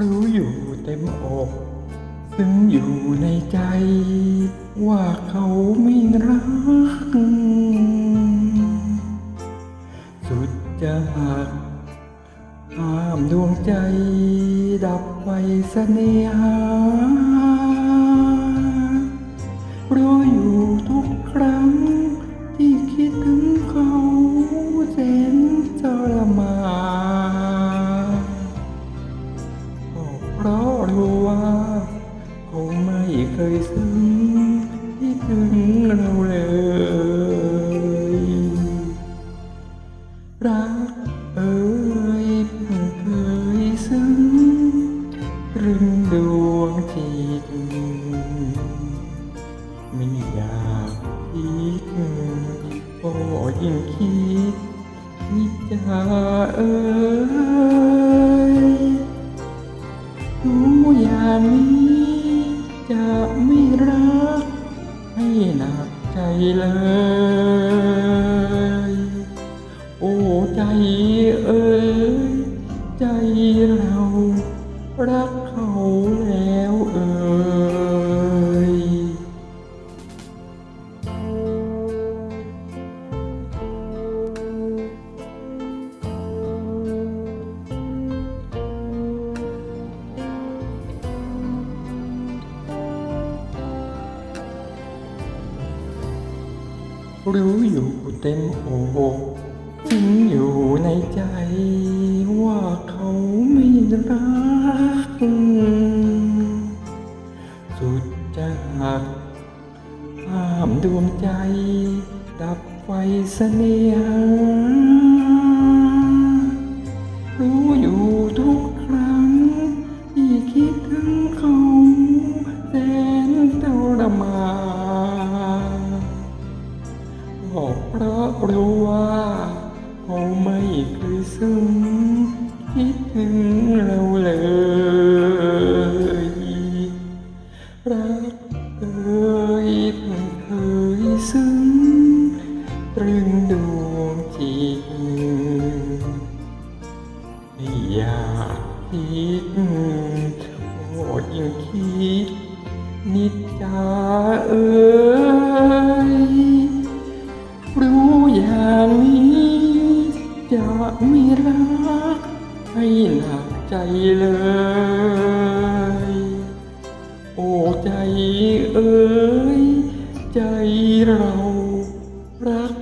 รู้อยู่เต็มอกซึ่งอยู่ในใจว่าเขาไม่รัก สุดจะหักห้ามดวงใจดับไฟเสน่หา เคยซึ้งที่ถึงเราเลย รักเอ่ยเพิ่งเคยซึ้งตรึงดวงจิตไม่อยากคิดก็ยิ่งคิดที่จะเอ่ยรู้อย่างนี้ จะไม่รักให้หนักใจเลย โอ้ใจ รู้อยู่เต็มอกจึงอยู่ในใจ ว่าเขาไม่รัก สุดจะหักห้ามดวงใจ ดับไฟเสน่หา ซึ้งคิดถึงเราเลยรักเอ่ยเพิ่งเคยซึ้งตรึงดวงจิตไม่อยากคิดโอดยิ่งคิด นิดจาเอ่ยรู้อย่างนี้ จะไม่รักให้หลักใจเลย โอ้ใจเอ๋ยใจเรารัก